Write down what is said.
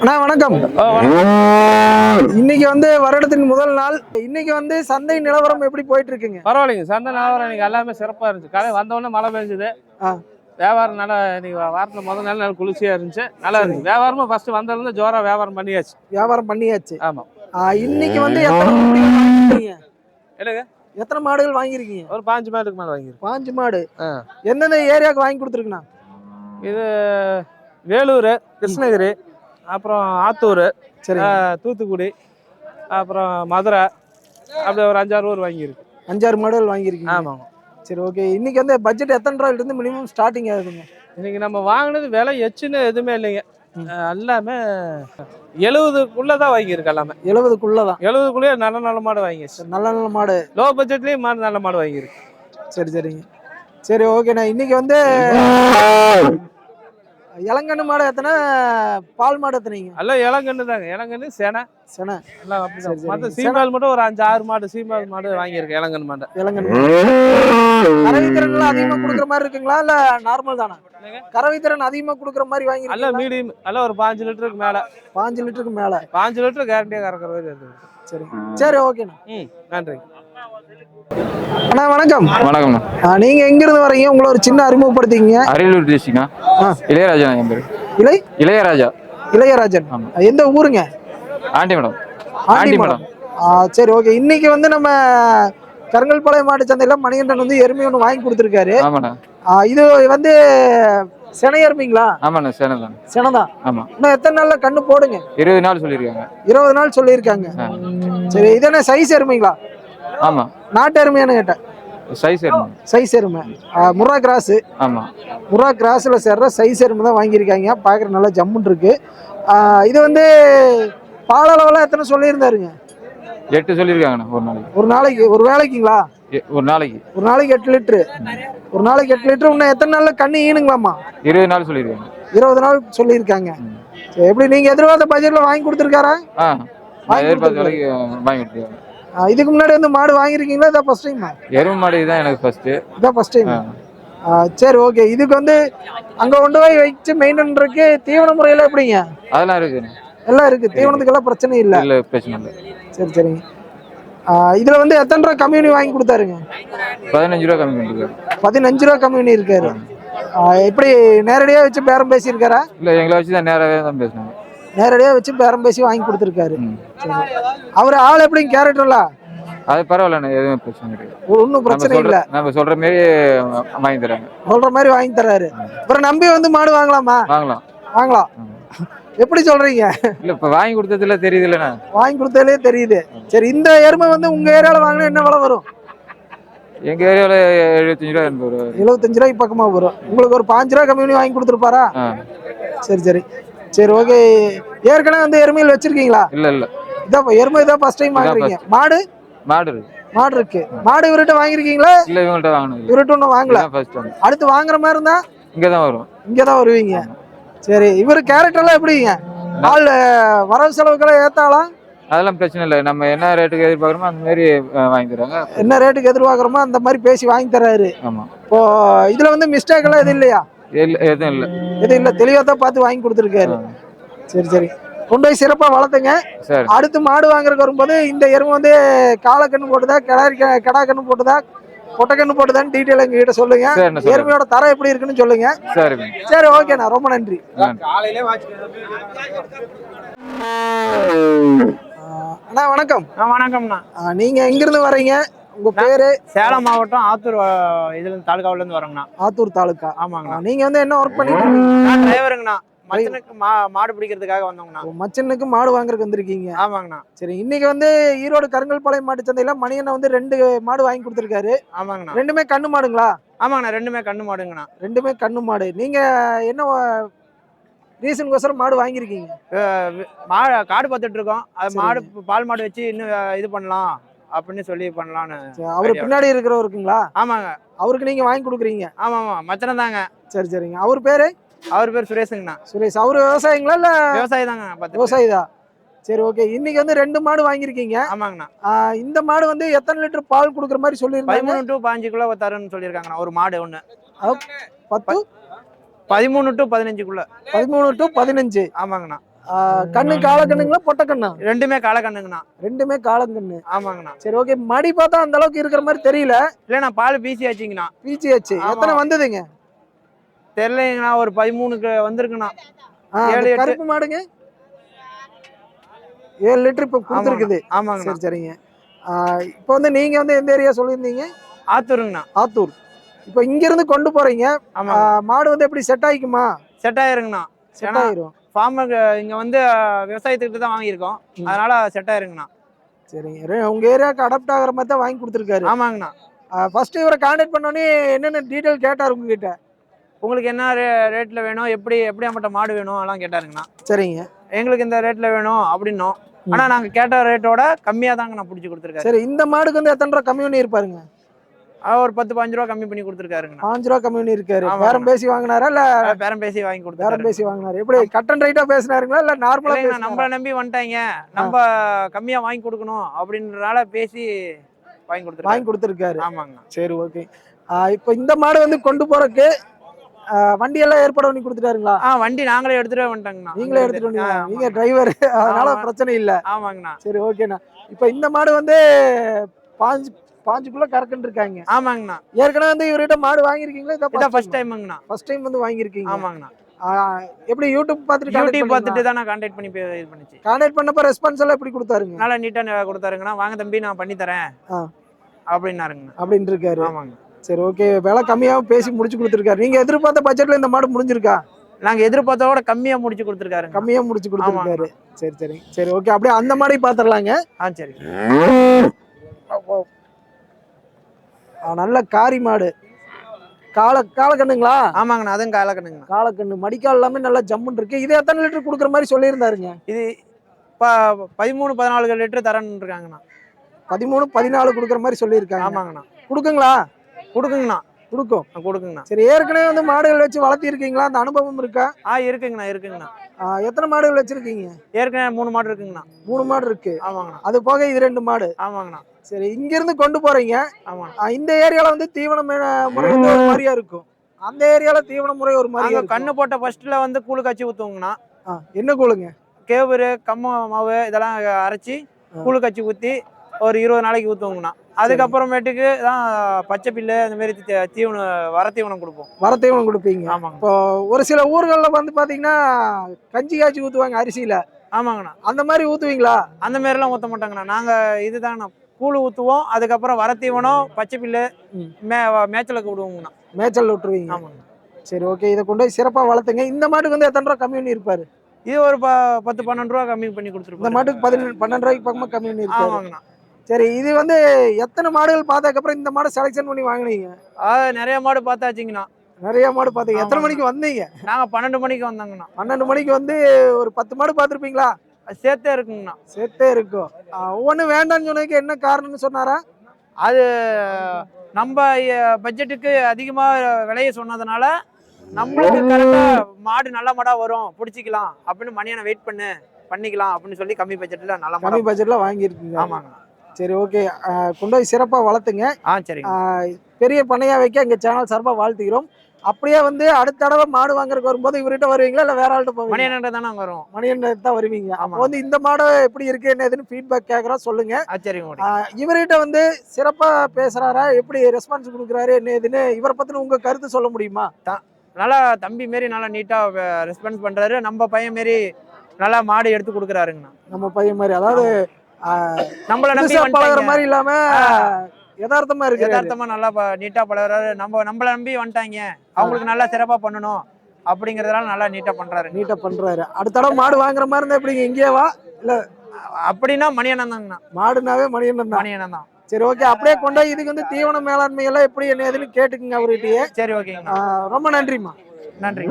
அண்ணா வணக்கம். இன்னைக்கு வந்து வருடத்தின் முதல் நாள். இன்னைக்கு வந்து சந்தை நிலவரம் எப்படி போயிட்டு இருக்குங்க பரவாயில்லைங்க. சந்தை நிலவரம் இன்னைக்கு எல்லாமே சிறப்பா இருந்துச்சு. கடை வந்தவொடனே மழை பெஞ்சுது. வியாபாரம் நல்லா இன்னைக்கு வாரத்துல முதல் நாள் நல்லா குளிர்ச்சியா இருந்துச்சு. நல்லா இருந்துச்சு. வியாபாரமும் ஃபர்ஸ்ட் வந்ததுலேருந்து ஜோரா வியாபாரம் பண்ணியாச்சு. வியாபாரம் பண்ணியாச்சு. ஆமா. இன்னைக்கு வந்து எத்தனை? என்னங்க? எத்தனை மாடுகள் வாங்கியிருக்கீங்க? ஒரு பாஞ்சு மாட்டுக்கு மேல வாங்கிருக்கோம் பாஞ்சு மாடு. எந்தெந்த ஏரியாவுக்கு வாங்கி கொடுத்துருக்குண்ணா? இது வேலூர் கிருஷ்ணகிரி அப்புறம் ஆத்தூர் சரி தூத்துக்குடி அப்புறம் மதுரை அப்படி ஒரு அஞ்சாறு ஊர் வாங்கியிருக்கு. அஞ்சாறு மாடுகள் வாங்கியிருக்கீங்க. ஆமாங்க. சரி ஓகே இன்னைக்கு வந்து பட்ஜெட் எத்தனை ரூபாயில இருந்து மினிமம் ஸ்டார்டிங் ஆகுதுங்க? இன்னைக்கு நம்ம வாங்கினது விலை எச்சுன்னு எதுவுமே இல்லைங்க. எல்லாமே எழுபதுக்குள்ள தான் வாங்கியிருக்கு எல்லாமே. எழுபதுக்குள்ளதான் எழுபதுக்குள்ளேயே நல்ல நல்ல மாடு வாங்கிடுச்சு நல்ல நல்ல மாடு. லோ பட்ஜெட்லயும் மாடு நல்ல மாடு வாங்கியிருக்கு. சரி சரிங்க. சரி ஓகேண்ணா இன்னைக்கு வந்து இளங்கண்ணு மாடு எத்தனை? பால் மாடு எத்தனைங்க? எல்லாம் இளங்கன்று தாங்க. இளங்கன்று சேனை. சென. எல்லாம் சரி. மற்ற சீம்பால் மட்டும் ஒரு அஞ்சு ஆறு மாடு சீம்பால் மாடு வாங்கியிருக்கு இளங்கன்று மாடு. இளங்கண்ணு கறவைத்திறன்லாம் அதிகமா கொடுக்குற மாதிரி இருக்குங்களா? இல்ல நார்மல் தானா? என்னங்க? கறவைத்திறன் அதிகமா கொடுக்குற மாதிரி வாங்கி மீடியம் எல்லாம் ஒரு பாஞ்சு லிட்டருக்கு மேல. பாஞ்சு லிட்டருக்கு மேல. பாஞ்சு லிட்டர் கேரண்டியா கறக்கிற மாதிரி இருக்குது சரி. சரி ஓகேண்ணா. ம் நன்றி அண்ணா வணக்கம். வணக்கம்ண்ணா. ஆ, நீங்க எங்க இருந்து வரீங்க? உங்களை ஒரு சின்ன அறிமுகப்படுத்திங்க அரியலூர் டிஸ்ட்ரிக்ட்ண்ணா ஆ. இளையராஜா என் பேர். இளைய இளையராஜா. இளையராஜன். எந்த ஊருங்க? ஆண்டி மேடம். ஆண்டி மடம். சரி ஓகே. இன்னைக்கு வந்து நம்ம கருங்கல்பாளையம் மாட்டு சந்தையில மணிகண்டன் வந்து எருமை ஒன்று வாங்கி கொடுத்துருக்காரு. இது வந்து சினை எருமைங்களா? ஆமாண்ணா சேனல் தான். ஆமா. இன்னும் எத்தனை நாள்ல கண்ணு போடுங்க? இருபது நாள் சொல்லியிருக்காங்க. இருபது நாள் சொல்லியிருக்காங்க. சரி இது என்ன சைஸ் எருமைங்களா? ஆமா. நாட்டு எருமையானு கேட்டேன். சைஸ் இருக்கணும் சைஸ் எருமை முர்ரா கிராஸ். ஆமா. முர்ரா கிராஸ்ல சேர்ற சைஸ் எருமை தான் வாங்கியிருக்காங்க. பார்க்குற நல்லா ஜம்முன்னு இருக்கு. இது வந்து பால் அளவெல்லாம் எத்தனை சொல்லியிருந்தாருங்க? எட்டு சொல்லியிருக்காங்கண்ணா ஒரு நாளைக்கு. ஒரு நாளைக்கு ஒரு வேலைக்குங்களா ஒரு நாளைக்கு. ஒரு நாளைக்கு எட்டு லிட்டரு ஒரு நாளைக்கு எட்டு லிட்டரு இன்னும் எத்தனை நாள்ல கண்ணு ஈனுங்களாமா இருபது நாள் சொல்லியிருக்காங்க. இருபது நாள் சொல்லியிருக்காங்க. எப்படி நீங்க எதிர்பார்த்த பட்ஜெட்ல வாங்கி கொடுத்துருக்காரா? வாங்கி எதிர்பார்த்த வேலைக்கு வாங்கி கொடுத்துருக்காங்க. இதுக்கு முன்னாடி வந்து மாடு வாங்கியிருக்கீங்களா? இதான் ஃபர்ஸ்ட் டைமா எருமை மாடு தான் எனக்கு ஃபர்ஸ்ட் இதான் ஃபர்ஸ்ட் டைம் சரி ஓகே இதுக்கு வந்து அங்க கொண்டு போய் வச்சு மெயின்டைன் இருக்கு. தீவன முறையில எப்படிங்க? அதெல்லாம் இருக்குண்ணே எல்லாம் இருக்கு. தீவனத்துக்கெல்லாம் பிரச்சனை இல்ல. இல்ல பிரச்சனை இல்லை. சரி சரிங்க இதுல வந்து எத்தனை ரூபா கம்யூனி வாங்கி கொடுத்தாருங்க? பதினஞ்சு ரூபா கம்மி பண்ணிருக்காரு பதினஞ்சு ரூபா கம்யூனி இருக்காரு. எப்படி நேரடியா வச்சு பேரம் பேசியிருக்காரா? இல்ல எங்களை வச்சு தான் நேராகவே தான் பேசினாங்க நேரடியா வச்சு பேரம் பேசி வாங்கி கொடுத்துருக்காரு. அவர் ஆள் எப்படிங்க? கேரக்டர்லாம் அது பரவாயில்லண்ணே எதுவுமே பிரச்சனை கிடையாது. ஒன்றும் பிரச்சனை இல்ல. நம்ம சொல்ற மாரி வாங்கி தராங்க. சொல்ற மாதிரி வாங்கி தர்றாரு அப்புறம் நம்பி வந்து மாடு வாங்கலாமா? வாங்கலாம். வாங்கலாம். எப்படி சொல்றீங்க? இல்ல இப்ப வாங்கி கொடுத்ததுல தெரியுது இல்லண்ணா வாங்கி கொடுத்தாலே தெரியுது. சரி இந்த எருமை வந்து உங்க ஏரியால வாங்கினா என்ன விலை வரும்? எங்க ஏரியாவில் எழுபத்தஞ்சு ரூபா எண்பது ரூபா. எழுபத்தஞ்சு ரூபாய்க்கு பக்கமா வரும். உங்களுக்கு ஒரு பாஞ்சு ரூபா கம்மி பண்ணி வாங்கி கொடுத்துருப்பாரா? சரி சரி. சரி ஓகே ஏற்கனவே வந்து எருமையில் வச்சிருக்கீங்களா? இல்ல இல்ல. இதான் எருமை இதான் ஃபர்ஸ்ட் டைம் வாங்குறீங்க. மாடு? மாடு. இருக்கு மாடு இருக்கு. மாடு இவர்கிட்ட வாங்கியிருக்கீங்களா? இல்ல இவங்கள்ட்ட வாங்கணும் இவர்கிட்ட ஒன்றும் வாங்கல. அடுத்து வாங்குற மாதிரி இருந்தா? இங்க தான் வரும். இங்கே தான் வருவீங்க சரி இவர் கேரக்டர்லாம் எப்படிங்க? அஹ், வரவு செலவுக்கெல்லாம் ஏத்தாலாம் அதெல்லாம் பிரச்சனை இல்லை. நம்ம என்ன ரேட்டுக்கு எதிர்பார்க்குறோமோ அந்த மாதிரி வாங்கி தராங்க. என்ன ரேட்டுக்கு எதிர்பார்க்குறோமோ அந்த மாதிரி பேசி வாங்கி தர்றாரு ஆமா. இப்போ இதுல வந்து மிஸ்டேக் எல்லாம் எதுவும் இல்லையா? இல்ல எதுவும் இல்ல. எதுவும் இல்லை தெளிவாக தான் பார்த்து வாங்கி கொடுத்துருக்காரு. சரி சரி. கொண்டு போய் சிறப்பாக வளர்த்துங்க. சரி. அடுத்து மாடு வாங்குறதுக்கு வரும்போது இந்த எருமை வந்து காலக்கண்ணு போட்டுதா கிடாரி கிடா கண்ணு போட்டுதா பொட்டைக்கண்ணு போட்டுதான்னு டீட்டெயில் எங்ககிட்ட சொல்லுங்க. எருமையோட தரம் எப்படி இருக்குன்னு சொல்லுங்க. சரி. சரி ஓகேண்ணா ரொம்ப நன்றி. அண்ணா வணக்கம். ஆ வணக்கம்ண்ணா. நீங்க எங்கிருந்து வர்றீங்க? உங்க பேரு? சேலம் மாவட்டம் ஆத்தூர் இதுல இருந்து தாலுகாவுல இருந்து வரோங்கண்ணா. ஆத்தூர் தாலுக்கா ஆமாங்கண்ணா. நீங்க வந்து என்ன ஒர்க் பண்ணிட்டு நான் டிரைவருங்கண்ணா மச்சனுக்கு மா மாடு பிடிக்கிறதுக்காக வந்தோங்கண்ணா. மச்சனுக்கு மாடு வாங்குறதுக்கு வந்திருக்கீங்க? ஆமாங்கண்ணா. சரி இன்னைக்கு வந்து ஈரோடு கருங்கல்பாளையம் மாட்டு சந்தையில மணியண்ணன் வந்து ரெண்டு மாடு வாங்கி கொடுத்துருக்காரு. ஆமாங்கண்ணா. ரெண்டுமே கண்ணு மாடுங்களா? ஆமாங்கண்ணா ரெண்டுமே கண்ணு மாடுங்கண்ணா. ரெண்டுமே கண்ணு மாடு. நீங்க என்ன ரீசனுக்கோசரம் மாடு வாங்கியிருக்கீங்க? மா காடு பார்த்துட்டு இருக்கோம். அது. மாடு பால் மாடு வச்சு இன்னும் இது பண்ணலாம். அப்படின்னு சொல்லி பண்ணலான்னு அவரு. பின்னாடி இருக்கிறவருக்குங்களா? ஆமாங்க. அவருக்கு நீங்க வாங்கி கொடுக்குறீங்க. ஆமா ஆமா மச்சனம் தாங்க. சரி சரிங்க. அவர் பேரு? அவர் பேர் சுரேஷுங்கண்ணா. சுரேஷ். அவரு விவசாயிங்களா இல்ல விவசாயி தாங்க விவசாயி தான் சரி ஓகே இன்னைக்கு வந்து ரெண்டு மாடு வாங்கியிருக்கீங்க. ஆமாங்கண்ணா. இந்த மாடு வந்து எத்தனை லிட்டர் பால் கொடுக்குற மாதிரி சொல்லியிருந்தாங்க? பதிமூணு டு பாஞ்சுக்குள்ள தருன்னு சொல்லியிருக்காங்கண்ணா ஒரு மாடு ஒன்று பத்து? பதிமூணு டு பதினஞ்சுக்குள்ள. பதிமூணு டு பதினஞ்சு. ஆமாங்கண்ணா. கண்ணு காலக்கண்ணுங்களா பொட்டை கண்ணா? ரெண்டுமே காலக்கண்ணுங்கண்ணா ரெண்டுமே காலங்கண்ணு ஆமாங்கண்ணா. சரி ஓகே மடி பார்த்தா அந்த அளவுக்கு இருக்கிற மாதிரி தெரியல. இல்லைண்ணா பால் பீசி ஆச்சுங்கண்ணா பிஜிஹெச் ஆமா. எத்தனை வந்ததுங்க? தெரியலைங்கண்ணா ஒரு பதிமூணுக்கு வந்திருக்குண்ணா. ஏழு. கருப்பு மாடுங்க. ஏழு லிட்டர் இப்போ கொடுத்துருக்குது. ஆமாங்கண்ணா. சரி சரிங்க. இப்போ வந்து நீங்க வந்து எந்த ஏரியா சொல்லியிருந்தீங்க? ஆத்தூருங்கண்ணா. ஆத்தூர். இப்போ இங்க இருந்து கொண்டு போறீங்க. ஆமாங்க. மாடு வந்து எப்படி செட் ஆயிக்குமா? செட் ஆயிருங்கண்ணா. செட் ஆயிரும். ஃபார்மருக்கு இங்க வந்து விவசாயத்துக்கு தான் வாங்கியிருக்கோம். அதனால செட் ஆயிருங்கண்ணா சரிங்க. ரெ- உங்க ஏரியாவுக்கு அடாப்ட் ஆகிற மாதிரி தான் வாங்கி கொடுத்துருக்காரு. ஆமாங்கண்ணா. ஃபர்ஸ்ட் இவரை கான்டாக்ட் பண்ணோன்னே என்னென்ன டீட்டெயில் கேட்டார் உங்ககிட்ட? உங்களுக்கு என்ன ரே ரேட்ல வேணும் எப்படி எப்படி அம்மட்ட மாடு வேணும் அதெல்லாம் கேட்டாருங்கண்ணா. சரிங்க. எங்களுக்கு இந்த ரேட்ல வேணும் அப்படின்னோம். ஆனா நாங்க கேட்ட ரேட்டோட கம்மியா தாங்க நான் பிடிச்சி கொடுத்துருக்காரு. சரி இந்த மாடுக்கு வந்து எத்தனை ரூபா கம்மி பண்ணி இருப்பாருங்க? ஒரு பத்து பாஞ்சு ரூபா கம்மி பண்ணி கொடுத்துருக்காருங்கண்ணா. பாஞ்சு ரூபா கம்மி பண்ணி இருக்காரு ஆமாங்க. பேரம் பேசி வாங்கினாரா இல்ல பேரம் பேசி வாங்கி பேரம் கொடுத்துருக்காரு பேசி வாங்கினாரு. எப்படி கட் அண்ட் ரைட்டா பேசினாருங்களா இல்ல நார்மலா நம்மள? நம்பி வந்துட்டாங்க. நம்ம கம்மியா வாங்கி கொடுக்கணும் அப்படின்றனால பேசி வாங்கி வாங்கி கொடுத்துருக்காங்க கொடுத்துருக்காரு. ஆமாங்கண்ணா. சரி ஓகே இப்போ இந்த மாடு வந்து கொண்டு போறதுக்கு வண்டி எல்லாம் ஏற்பாடு பண்ணி கொடுத்துட்டாருங்களா? ஆ வண்டி நாங்களே எடுத்துட்டு வந்துட்டோங்கண்ணா. நீங்களே எடுத்துட்டு வந்தீங்க ஆமாங்க. நீங்க டிரைவர் அதனால. பிரச்சனை இல்ல. ஆமாங்கண்ணா. சரி ஓகேண்ணா இப்போ இந்த மாடு வந்து பாஞ்சு பாஞ்சுக்குள்ள கறக்குன்னு இருக்காங்க. ஆமாங்கண்ணா. ஏற்கனவே வந்து இவர்கிட்ட மாடு வாங்கியிருக்கீங்களா? இதான் ஃபர்ஸ்ட் டைமுங்கண்ணா ஃபர்ஸ்ட் டைம் வந்து வாங்கியிருக்கீங்க. ஆமாங்கண்ணா. எப்படி யூடியூப் பார்த்துட்டு யூடியூப் பார்த்துட்டு தான் நான் கான்டாக்ட் பண்ணி இது பண்ணுச்சு. கான்டாக்ட் பண்ணப்ப ரெஸ்பான்ஸ் எல்லாம் எப்படி கொடுத்தாருங்க? நல்லா நீட்டா கொடுத்தாருங்கண்ணா. வாங்க தம்பி நான் பண்ணி தரேன் ஆ. அப்படின்னாருங்கண்ணா. அப்படின்னு இருக்காரு. ஆமாங்க. சரி ஓகே விலை கம்மியாகவும் பேசி முடிச்சு கொடுத்துருக்காரு. நீங்க எதிர்பார்த்த பட்ஜெட்ல இந்த மாடு முடிஞ்சிருக்கா? நாங்க எதிர்பார்த்தோட கம்மியா முடிச்சு கொடுத்துருக்காருங்க கம்மியா முடிச்சு கொடுத்துருக்காரு. சரி சரி. சரி ஓகே அப்படியே அந்த மாடையும் பாத்திரலாங்க. ஆ சரி. நல்ல காரி மாடு. கால காலக்கண்ணுங்களா? ஆமாங்கண்ணா அதுவும் காலக்கணுங்கண்ணா காலக்கண்ணு மடிக்கால் எல்லாமே நல்லா ஜம்முன்னு இருக்கு. இது எத்தனை லிட்டர் கொடுக்குற மாதிரி சொல்லியிருந்தாருங்க? இது ப பதிமூணு பதினாலு லிட்டர் தரேன்னு இருக்காங்கண்ணா. பதிமூணு பதினாலு கொடுக்குற மாதிரி சொல்லியிருக்காங்க. ஆமாங்கண்ணா. கொடுக்குங்களா? கொடுக்குங்கண்ணா. கொடுக்கும். கொடுக்குங்கண்ணா. சரி ஏற்கனவே வந்து மாடுகள் வச்சு வளர்த்திருக்கீங்களா? அந்த அனுபவம் இருக்கா? ஆ இருக்குங்கண்ணா இருக்குங்கண்ணா. எத்தனை மாடுகள் வச்சிருக்கீங்க? ஏற்கனவே மூணு மாடு இருக்குங்கண்ணா. மூணு மாடு இருக்கு. ஆமாங்கண்ணா. அது போக இது ரெண்டு மாடு. ஆமாங்கண்ணா. சரி இங்க இருந்து கொண்டு போறீங்க. ஆமாங்கண்ணா. ஆ, இந்த ஏரியால வந்து தீவன மே- முறை வந்து ஒரு மாதிரியா இருக்கும். அந்த ஏரியால தீவன முறை ஒரு இருக்கும். கண்ணு போட்ட ஃபர்ஸ்ட்ல வந்து கூழு காய்ச்சி ஊத்துவோங்கண்ணா. என்ன கூழுங்க? கேவுரு கம்ம மாவு இதெல்லாம் அரைச்சி கூழு காய்ச்சி ஊற்றி ஒரு இருபது நாளைக்கு ஊற்றுவோங்கண்ணா அதுக்கப்புறமேட்டுக்கு தான் பச்சை பில்லு அந்த மாதிரி தீவனம் வர தீவனம் கொடுப்போம். வர தீவனம் கொடுப்பீங்க. ஆமாங்க இப்போ ஒரு சில ஊர்கள்ல வந்து பாத்தீங்கன்னா கஞ்சி காய்ச்சி ஊத்துவாங்க அரிசியில. ஆமாங்கண்ணா. அந்த மாதிரி ஊத்துவீங்களா? அந்த மாதிரிலாம் ஊற்ற மாட்டாங்கண்ணா. நாங்கள் இதுதாங்கண்ணா. கூழ் ஊற்றுவோம் அதுக்கப்புறம் வர தீவனம் பச்சை பில்லு ம். மேய்ச்சலுக்கு விடுவோங்கண்ணா. மேய்ச்சல் விட்டுருவீங்க. ஆமாங்க சரி ஓகே. இதை கொண்டு போய் சிறப்பா வளர்த்துங்க. இந்த மாட்டுக்கு வந்து எத்தனை ரூபா கம்மி பண்ணி இருப்பாரு? இது ஒரு ப பத்து பன்னெண்டு ரூபா கம்மி பண்ணி இந்த கொடுத்துருப்போம் மாட்டுக்கு பதினெண்டு பன்னெண்டு ரூபாய்க்கு பக்கமா கம்மி பண்ணி ஆமாங்கண்ணா. சரி இது வந்து எத்தனை மாடுகள் பார்த்ததுக்கப்புறம் இந்த மாடை செலெக்ஷன் பண்ணி வாங்குனீங்க? நிறைய மாடு பார்த்தாச்சுங்கண்ணா. நிறைய மாடு பார்த்தீங்க. எத்தனை. மணிக்கு வந்தீங்க? நாங்கள் பன்னெண்டு மணிக்கு வந்தாங்கண்ணா. பன்னெண்டு மணிக்கு வந்து ஒரு பத்து மாடு பார்த்துருப்பீங்களா? சேர்த்தே இருக்குங்கண்ணா. செத்தே இருக்கும். ஒவ்வொன்றும் வேண்டாம்னு சொன்னதுக்கு என்ன காரணம்னு சொன்னாரா? அது நம்ம பட்ஜெட்டுக்கு அதிகமாக விலையை சொன்னதுனால நம்மளுக்கு கரெக்டாக மாடு நல்ல மாடா வரும். பிடிச்சிக்கலாம். அப்படின்னு மணியான வெயிட் பண்ணு பண்ணிக்கலாம் அப்படின்னு சொல்லி கம்மி பட்ஜெட்டில் நல்ல கம்மி மாடா பட்ஜெட்ல வாங்கியிருக்கீங்க. ஆமாங்கண்ணா. சரி ஓகே கொண்டு போய் சிறப்பாக வளர்த்துங்க. ஆ ஆஹ் பெரிய பண்ணையா வைக்க எங்க சேனல் சார்பாக வாழ்த்துக்கிறோம் அப்படியே வந்து அடுத்த தடவை மாடு வாங்குறதுக்கு வரும்போது இவர்கிட்ட வருவீங்களா? இல்லை வேற ஆள்கிட்ட போவீங்க மணியன்கிட்ட தானே வரும் மணியன் தான் வருவீங்க. அப்போ வந்து இந்த மாடு எப்படி இருக்கு என்ன ஏதுன்னு ஃபீட்பேக் கேட்குறோம் சொல்லுங்க. ஆ சரிங்க இவர்கிட்ட வந்து சிறப்பா பேசுறாரா? எப்படி ரெஸ்பான்ஸ் கொடுக்குறாரு? என்ன ஏதுன்னு இவரை பத்தின உங்க கருத்து சொல்ல முடியுமா? நல்லா தம்பி மாரி நல்லா நீட்டாக ரெஸ்பான்ஸ் பண்ணுறாரு நம்ம பையன் மாரி நல்லா மாடு எடுத்து கொடுக்குறாருங்கண்ணா. நம்ம பையன் மாதிரி அதாவது நம்மள நம்பி பழகுற. மாதிரி இல்லாம யதார்த்தமா இருக்கு. யதார்த்தமா நல்லா ப- நீட்டா பழகுறாரு. நம்ம நம்மள நம்பி வந்துட்டாங்க. அவங்களுக்கு நல்லா சிறப்பா பண்ணணும். அப்படிங்கறதுனால நல்லா நீட்டா பண்றாருங்க நீட்டா பண்றாரு. அடுத்த தடவை மாடு வாங்குற மாதிரி இருந்தா எப்படிங்க? இங்கேயே வா. அப்படின்னா மணியண்ணன் தாங்கண்ணா மாடுனாவே மணியன் தான். மணியண்ணன் தான். சரி ஓகே அப்படியே கொண்டு இதுக்கு வந்து தீவன மேலாண்மை எல்லாம் எப்படி என்ன ஏதுன்னு கேட்டுக்குங்க அவர்கிட்டயே. சரி ஓகேங்கண்ணா. ஆஹ் ரொம்ப நன்றிம்மா. நன்றி.